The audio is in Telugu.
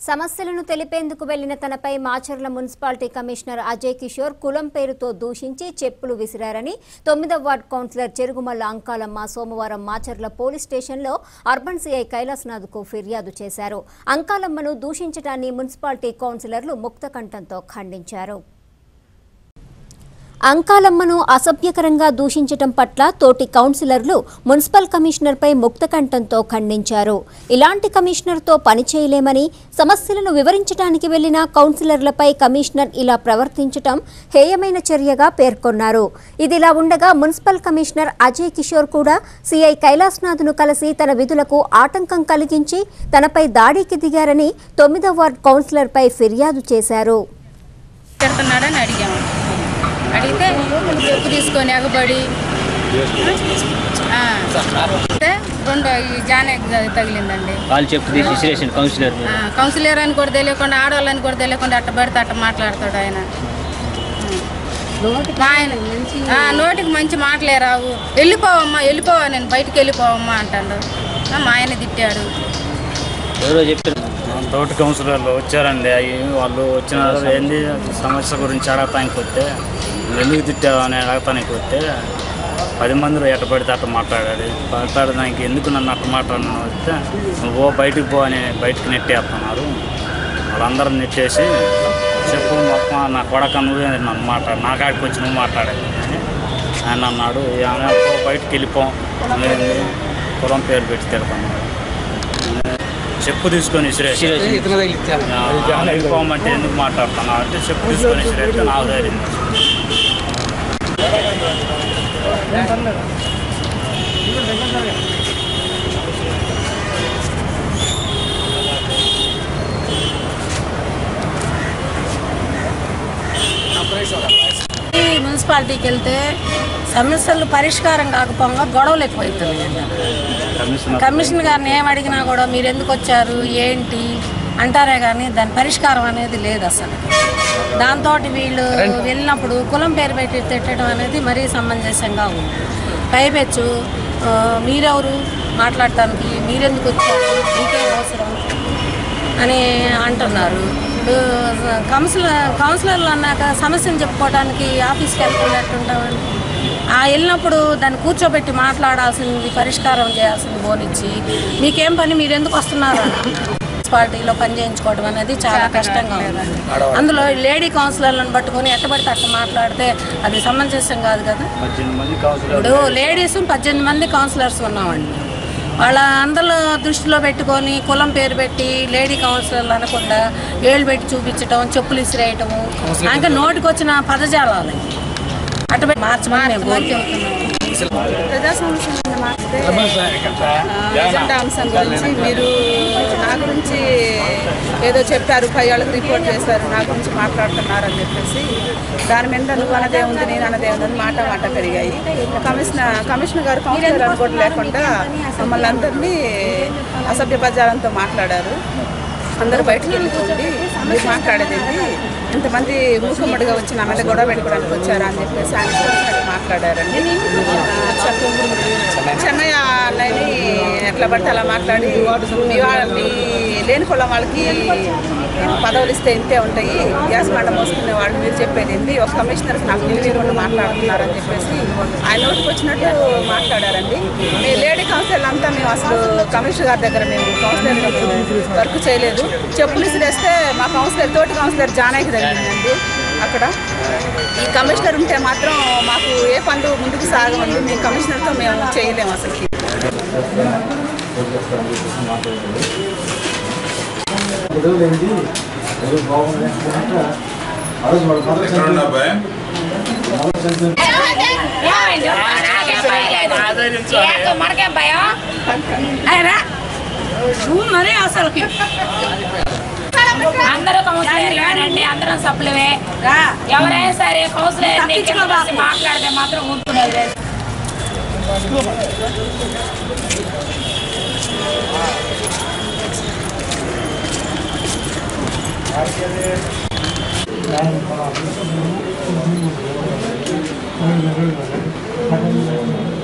సమస్యలను తెలిపేందుకు వెళ్ళిన తనపై మాచర్ల మున్సిపాలిటీ కమిషనర్ అజయ్ కిషోర్ కులం పేరుతో దూషించి చెప్పులు విసిరారని తొమ్మిదవ వార్డ్ కౌన్సిలర్ చెరుగుమల్ల అంకాలమ్మ సోమవారం మాచర్ల పోలీస్ స్టేషన్లో అర్బన్ సిఐ కైలాసనాథ్కు ఫిర్యాదు చేశారు. అంకాలమ్మను దూషించడాన్ని మున్సిపాలిటీ కౌన్సిలర్లు ముక్తకంఠంతో ఖండించారు. అంకాలమ్మను అసభ్యకరంగా దూషించటం పట్ల తోటి కౌన్సిలర్లు మున్సిపల్ కమిషనర్పై ముక్తకంఠంతో ఖండించారు. ఇలాంటి కమిషనర్తో పనిచేయలేమని సమస్యలను వివరించడానికి వెళ్ళిన కౌన్సిలర్లపై కమిషనర్ ఇలా ప్రవర్తించటం హేయమైన చర్యగా పేర్కొన్నారు. ఇదిలా ఉండగా మున్సిపల్ కమిషనర్ అజయ్ కిషోర్ కూడా సిఐ కైలాస్నాథ్ను కలిసి తన విధులకు ఆటంకం కలిగించి తనపై దాడికి దిగారని తొమ్మిదో వార్డ్ కౌన్సిలర్పై ఫిర్యాదు చేశారు. తిడుతున్నాడని చెప్పు తీసుకొని ఎగబడి. రెండు ఈ జానకి తగిలిందండి. వాళ్ళు చెప్పు తీసి విసిరేసిన కౌన్సిలర్. మీద. ఆ, కౌన్సిలర్ అని కూడా తెలియకుండా ఆడవాళ్ళని కూడా తెలియకుండా అట్ట పడితే అట్ట మాట్లాడతాడు ఆయన. నోటికి మంచి మాటలే రావు. వెళ్ళిపోవమ్మా వెళ్ళిపోవా నేను బయటికి వెళ్ళిపోవమ్మా అంటాడు. ఆ, మా ఆయన తిట్టాడు. ఎవరో చెప్పారు. తోటి కౌన్సిలర్లు వచ్చారండి. అవి వాళ్ళు వచ్చిన ఏంది సమస్య గురించి అడగటానికి వస్తే ఎందుకు తిట్టావు? అని అడగటానికి వస్తే పది మందిలో ఎట్ట పడితే అట్ట మాట్లాడాలి. మాట్లాడడానికి ఎందుకు నన్ను అట్ట మాట్లాడను వస్తే నువ్వు ఓ బయటికి పో అని బయటకు నెట్టేస్తున్నారు. వాళ్ళందరూ నెట్టేసి చెప్పు మొత్తం నా కొడక నువ్వే నన్ను మాట్లాడు. నా కాడికి వచ్చి నువ్వు మాట్లాడాలి అని ఆయన అన్నాడు. "ఏమైనా బయటికి వెళ్ళిపో కులం పేరు పెట్టి తిడతాను. చెప్పు తీసుకొని వెళ్ళిపోమంటే ఎందుకు మాట్లాడుతున్నా అంటే చెప్పు తీసుకొని నాకు ధైర్యం. ఈ మున్సిపాలిటీకి వెళ్తే సమస్యలు పరిష్కారం కాకపోగా గొడవలు ఎక్కువైతున్నాయి. కమిషన్ గారిని ఏం అడిగినా కూడా మీరు ఎందుకు వచ్చారు ఏంటి అంటారే కానీ దాని పరిష్కారం అనేది లేదు అసలు. దాంతో వీళ్ళు వెళ్ళినప్పుడు కులం పేరు పెట్టి తిట్టడం అనేది మరీ సమంజసంగా ఉంది. పైపెచ్చు మీరెవరు మాట్లాడటానికి మీరెందుకు వచ్చారు మీకేం అవసరం అని అంటున్నారు. కౌన్సిలర్ కౌన్సిలర్లు అన్నాక సమస్యను చెప్పుకోవడానికి ఆఫీస్కి వెళ్తున్నట్టుంటామని ఆ వెళ్ళినప్పుడు దాన్ని కూర్చోబెట్టి మాట్లాడాల్సింది పరిష్కారం చేయాల్సింది బోనిచ్చి మీకేం పని? మీరు ఎందుకు వస్తున్నారు మున్సిపాలిటీలో పని చేయించుకోవడం అనేది చాలా కష్టంగా ఉందండి అందులో లేడీ కౌన్సిలర్లను పట్టుకొని ఎట్టబడితే అట్ట మాట్లాడితే అది సమంజసం కాదు కదా. ఇప్పుడు లేడీస్ పద్దెనిమిది మంది కౌన్సిలర్స్ ఉన్నామండి. వాళ్ళ అందరూ దృష్టిలో పెట్టుకొని కులం పేరు పెట్టి లేడీ కౌన్సిలర్లు అనకుండా ఏళ్ళు పెట్టి చూపించటం చెప్పులు ఇసిరేయటము ఇంకా నోటికి వచ్చిన పదజాలాలు అటు పెట్టి మార్చమని మేము కోరుకుంటున్నాం. ప్రజా సమస్యలను మార్చితే ఎజెండా అంశం గురించి మీరు నా గురించి ఏదో చెప్పారు పై వాళ్ళకి రిపోర్ట్ చేశారు నా గురించి మాట్లాడుతున్నారు అని చెప్పేసి దాని మీద నువ్వు అన్నదే ఉంది నేను అన్నదే ఉంది అని మాట మాట పెరిగాయి. కమిషనర్ కమిషనర్ గారు కౌన్సిలర్ అని కూడా లేకుండా మమ్మల్ని అందరినీ అసభ్య పదాలంతో మాట్లాడారు. అందరూ బయటకు వెళ్ళిపోండి మీరు మాట్లాడేది ఇంతమంది మూకుమ్మడిగా వచ్చి నా మీద గొడవ పెట్టుకోవడానికి వచ్చారా అని చెప్పేసి ఆయన మాట్లాడారండి. చెన్నయ్య అన్నయ్యని ఎట్లా పడితే అలా మాట్లాడి మీ వాళ్ళని లేని కులం వాళ్ళకి పదవులు ఇస్తే ఇంతే ఉంటాయి. గ్యాస్ మాట మోసుకునే వాళ్ళు మీరు చెప్పేది ఏంటి? ఒక కమిషనర్ నాకు నిలివికుండా మాట్లాడుతున్నారని చెప్పేసి ఆయన నోటికి వచ్చినట్టు మాట్లాడారండి. మీ లేడీ కౌన్సిలర్ అంతా మేము అసలు కమిషనర్ గారి దగ్గర మేము కౌన్సిలర్ వర్క్ చేయలేదు చెప్పులు ఇసిరేస్తే మా కౌన్సిలర్ తోటి కౌన్సిలర్ జానాకి తగిలిందండి అక్కడ ఈ కమిషనర్ ఉంటే మాత్రం మాకు ఏ పనులు ముందుకు సాగవండి మీ కమిషనర్తో మేము చేయలేము అసలు మనకేం భయం అయ్యరా నువ్వు మరీ అసలుకి అందరూ కౌన్సిలర్లేనండి అందరం సప్లవే ఎవరైనా సరే కౌన్సిలర్ మాట్లాడితే మాత్రం ఊరుకునేది లేదు. Thank